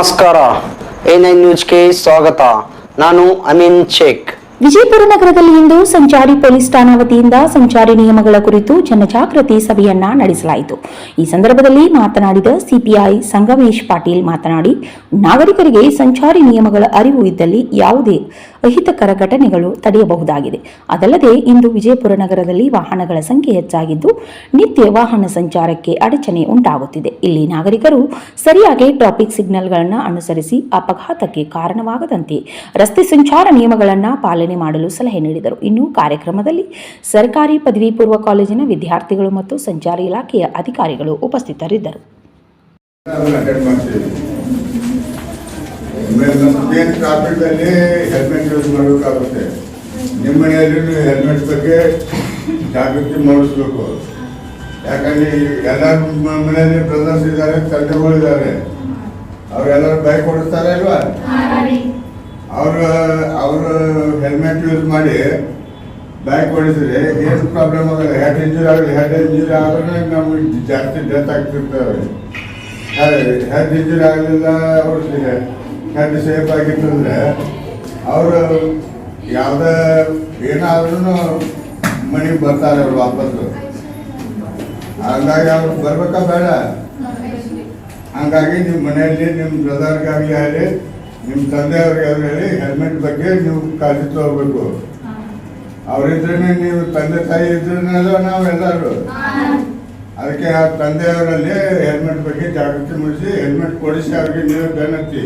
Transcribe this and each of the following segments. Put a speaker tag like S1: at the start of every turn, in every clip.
S1: ನಮಸ್ಕಾರ. A nine ನ್ಯೂಸ್ಗೆ ಸ್ವಾಗತ. ನಾನು ಅಮೀನ್ ಶೇಖ್.
S2: ವಿಜಯಪುರ ನಗರದಲ್ಲಿ ಇಂದು ಸಂಚಾರಿ ಪೊಲೀಸ್ ಠಾಣಾ ವತಿಯಿಂದ ಸಂಚಾರಿ ನಿಯಮಗಳ ಕುರಿತು ಜನಜಾಗೃತಿ ಸಭೆಯನ್ನ ನಡೆಸಲಾಯಿತು. ಈ ಸಂದರ್ಭದಲ್ಲಿ ಮಾತನಾಡಿದ ಸಿಪಿಐ ಸಂಗಮೇಶ್ ಪಾಟೀಲ್ ಮಾತನಾಡಿ, ನಾಗರಿಕರಿಗೆ ಸಂಚಾರಿ ನಿಯಮಗಳ ಅರಿವು ಇದ್ದಲ್ಲಿ ಯಾವುದೇ ಅಹಿತಕರ ಘಟನೆಗಳು ತಡೆಯಬಹುದಾಗಿದೆ. ಅದಲ್ಲದೆ ಇಂದು ವಿಜಯಪುರ ನಗರದಲ್ಲಿ ವಾಹನಗಳ ಸಂಖ್ಯೆ ಹೆಚ್ಚಾಗಿದ್ದು, ನಿತ್ಯ ವಾಹನ ಸಂಚಾರಕ್ಕೆ ಅಡಚಣೆ ಉಂಟಾಗುತ್ತಿದೆ. ಇಲ್ಲಿ ನಾಗರಿಕರು ಸರಿಯಾಗಿ ಟ್ರಾಫಿಕ್ ಸಿಗ್ನಲ್ಗಳನ್ನು ಅನುಸರಿಸಿ ಅಪಘಾತಕ್ಕೆ ಕಾರಣವಾಗದಂತೆ ರಸ್ತೆ ಸಂಚಾರ ನಿಯಮಗಳನ್ನು ಪಾಲನೆ ಮಾಡಲು ಸಲಹೆ ನೀಡಿದರು. ಇನ್ನು ಕಾರ್ಯಕ್ರಮದಲ್ಲಿ ಸರ್ಕಾರಿ ಪದವಿ ಪೂರ್ವ ಕಾಲೇಜಿನ ವಿದ್ಯಾರ್ಥಿಗಳು ಮತ್ತು ಸಂಚಾರಿ ಇಲಾಖೆಯ ಅಧಿಕಾರಿಗಳು ಉಪಸ್ಥಿತರಿದ್ದರು.
S3: ಮಾಡ್ತೀವಿ ಏನು ಟ್ರಾಫಿಕಲ್ಲಿ ಹೆಲ್ಮೆಟ್ ಯೂಸ್ ಮಾಡಬೇಕಾಗುತ್ತೆ. ನಿಮ್ಮ ಮನೆಯಲ್ಲಿ ಹೆಲ್ಮೆಟ್ ಬಗ್ಗೆ ಜಾಗೃತಿ ಮೂಡಿಸ್ಬೇಕು. ಯಾಕಂದ್ರೆ ಎಲ್ಲರ ಮನೆಯಲ್ಲಿ ಬ್ರದರ್ಸ್ ಇದ್ದಾರೆ ತಂದೆಗಳು ಇದ್ದಾರೆ. ಅವರೆಲ್ಲರೂ ಬೈಕ್ ಓಡಿಸ್ತಾರೆ ಅಲ್ವಾ? ಅವರು ಅವರು ಹೆಲ್ಮೆಟ್ ಯೂಸ್ ಮಾಡಿ ಬೈಕ್ ಓಡಿಸಿದ್ರೆ ಏನು ಪ್ರಾಬ್ಲಮ್ ಆಗಲ್ಲ. ಹೆಡ್ ಇಂಜುರಿ ಆಗಲಿ ಹೆಡ್ ಇಂಜುರಿ ಆದ್ರೆ ನಮಗೆ ಜಾಸ್ತಿ ಡೆತ್ ಆಗ್ತಿರ್ತಾರೆ ಹೆಡ್ ಇಂಜುರಿ ಆಗಲಿಲ್ಲ ಅವ್ರಿಗೆ ಹೆಡ್ ಸೇಫ್ ಆಗಿತ್ತಂದ್ರೆ ಅವರು ಯಾವುದೇ ಏನಾದ್ರೂ ಮನೆಗೆ ಬರ್ತಾರೆ ಅವ್ರು ವಾಪಸ್ಸು. ಹಂಗಾಗಿ ಅವ್ರು ಬರ್ಬೇಕಾ ಬೇಡ. ಹಂಗಾಗಿ ನಿಮ್ಮ ಮನೆಯಲ್ಲಿ ನಿಮ್ಮ ಬ್ರದರ್ಗಾಗಲಿ ಆಗಲಿ ನಿಮ್ಮ ತಂದೆಯವ್ರಿಗಾಗಲಿ ಹೇಳಿ ಹೆಲ್ಮೆಟ್ ಬಗ್ಗೆ ನೀವು ಕಾಳಜಿ ತಗೋಬೇಕು. ಅವರಿದ್ರೆ ನೀವು ತಂದೆ ತಾಯಿ ಇದ್ರೆ ನಾವು ಎಲ್ಲರೂ? ಅದಕ್ಕೆ ಆ ತಂದೆಯವರಲ್ಲಿ ಹೆಲ್ಮೆಟ್ ಬಗ್ಗೆ ಜಾಗೃತಿ ಮೂಡಿಸಿ ಹೆಲ್ಮೆಟ್ ಕೊಡಿಸಿ ಅವ್ರಿಗೆ ನೀವು ಬೆನ್ನತ್ತಿ.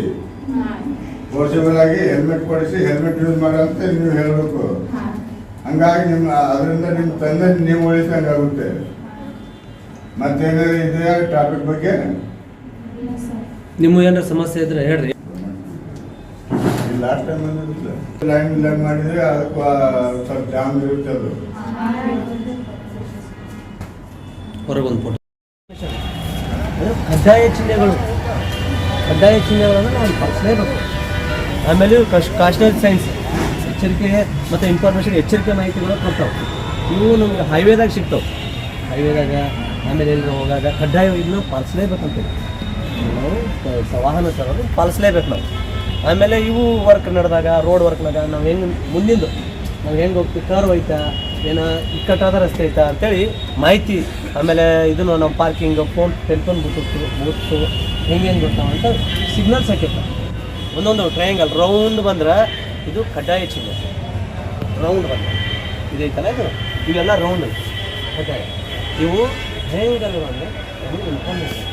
S3: ಪೋಸಿಬಲ್ ಆಗಿ ಹೆಲ್ಮೆಟ್ ಕೊಡಿಸಿ ಹೆಲ್ಮೆಟ್ ಯೂಸ್ ಮಾಡಂತ ನೀವು ಹೇಳಬೇಕು. ಹಂಗಾಗಿ ನಿಮ್ಮ ಅದರಿಂದ ನಿಮ್ಮ ತಂದೆ ನೀವು ಉಳಿಸಂಗಾಗುತ್ತೆ ಮತ್ತೇನಾದ್ರು ಇದೆಯಾ ಟಾಪಿಕ್ ಬಗ್ಗೆ?
S4: ನಿಮ್ಮ ಏನಾರ ಸಮಸ್ಯೆ ಇದ್ರೆ ಹೇಳ್ರಿ.
S3: ಲಾಸ್ಟ್ ಟೈಮ್ ಲೈನ್ ಲೈನ್ ಮಾಡಿದ್ರೆ ಅದಕ್ಕೆ ಸ್ವಲ್ಪ ಜಾಮ್ ಇರುತ್ತೆ ಅದು.
S4: ಹೊರಗೊಂದು ಫೋಟೋ ಕಡ್ಡಾಯ ಚಿಹ್ನೆಗಳು. ಕಡ್ಡಾಯ ಚಿಹ್ನೆಗಳನ್ನು ನಾವು ಪಾಲಿಸಲೇಬೇಕು. ಆಮೇಲೆ ಕಾಶ್ ಕಶ್ ಕಾಶ್ನರಿ ಸೈನ್ಸ್ ಎಚ್ಚರಿಕೆ ಮತ್ತು ಇನ್ಫಾರ್ಮೇಷನ್ ಎಚ್ಚರಿಕೆ ಮಾಹಿತಿಗಳು ಕೊಡ್ತಾವೆ. ಇವು ನಮಗೆ ಹೈವೇದಾಗ ಸಿಗ್ತಾವೆ. ಹೈವೇದಾಗ ಆಮೇಲೆ ಎಲ್ಲಿ ಹೋಗಾಗ ಕಡ್ಡಾಯ ಇದನ್ನ ಪಾಲಿಸಲೇಬೇಕಂತೇಳಿ ನಾವು ವಾಹನ ಸರೋದು ಪಾಲಿಸಲೇಬೇಕು ನಾವು. ಆಮೇಲೆ ಇವು ವರ್ಕ್ ನಡೆದಾಗ ರೋಡ್ ವರ್ಕ್ನಾಗ ನಾವು ಹೆಂಗೆ ಮುಂದಿಂದು, ನಾವು ಹೆಂಗೆ ಹೋಗ್ತೀವಿ? ಕಾರ್ ಹೋಯ್ತಾ ಏನೋ ಇಕ್ಕಟ್ಟಾದ ರಸ್ತೆ ಐತಾ ಅಂತೇಳಿ ಮಾಹಿತಿ, ಆಮೇಲೆ ಇದನ್ನು ನಾವು ಪಾರ್ಕಿಂಗ್ ಫೋನ್ ಟೆಲಿಫೋನ್ ಬುಟ್ಟು ಬುಟ್ಟು ಹೆಂಗೆ ಹೆಂಗೆ ಬರ್ತಾವ ಅಂತ ಸಿಗ್ನಲ್ಸ್ ಹಾಕಿರ್ತಾವೆ ಒಂದೊಂದು ಟ್ರಯಾಂಗಲ್ ರೌಂಡ್ ಬಂದ್ರೆ ಇದು ಕಡ್ಡಾಯ ಚಿಹ್ನೆ. ರೌಂಡ್ ಬಂದ್ರೆ. ಇದೈತಲ್ಲ ಇದು? ಇವೆಲ್ಲ ರೌಂಡ್ ಕಡ್ಡಾಯ ಇವು ಹೆಂಗಲ್ಲ ಅಂದರೆ ಇನ್ಫಾರ್ಮೇಷನ್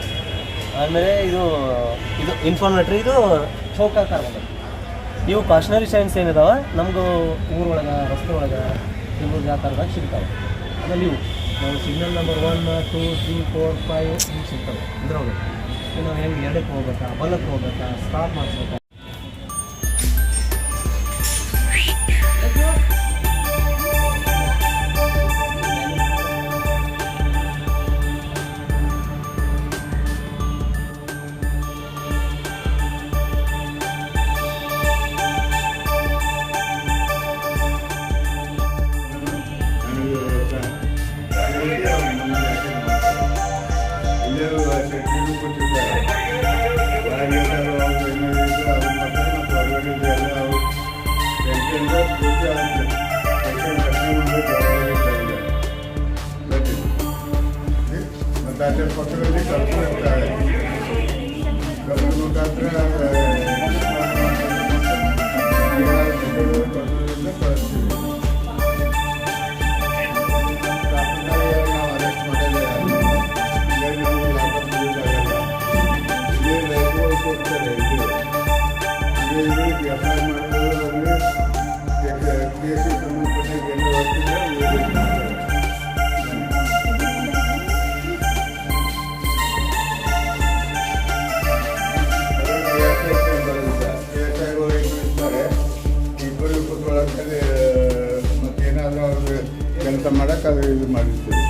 S4: ಆಮೇಲೆ ಇದು ಇದು ಇನ್ಫಾರ್ಮೇಟ್ರಿ ಇದು ಚೌಕಾಕಾರ ಬಂದ ಇವು ಕಾಶ್ನರಿ ಸೈನ್ಸ್ ಏನಿದಾವೆ? ನಮಗೂ ಊರೊಳಗೆ ರಸ್ತೆ ಒಳಗೆ ಇವು ಜಾತರದಾಗ ಸಿಗ್ತಾವೆ? ಆಮೇಲೆ ಇವು ನಾವು signal number one two three four five ಸಿಗ್ತವೆ. ಇದ್ರೊಳಗೆ. ಇವು ನಾವು ಹೆಂಗೆ ಎಡಕ್ಕೆ ಹೋಗ್ಬೇಕಾ ಬಲಕ್ಕೆ ಹೋಗ್ಬೇಕಾ ಸ್ಟಾಪ್ ಮಾಡಿಸ್ಬೇಕಾ?
S3: ಮತ್ತೆ ಅದ್ರ ಪಕ್ಕದಲ್ಲಿ ಕಲ್ಪು ಇರ್ತಾರೆ ಕಲ್ಪು ಮುಖಾಂತರ ಕಳಿಸ್ತೀವಿ ಇಬ್ಬರು ಕುತ್ಕೊಳ್ಳೋಕೆ ಮತ್ತೇನಾದ್ರೂ ಅವ್ರಿಗೆ ಕೆಲಸ ಮಾಡಕ್ಕೆ ಅದು ಇದು ಮಾಡಿರ್ತೀವಿ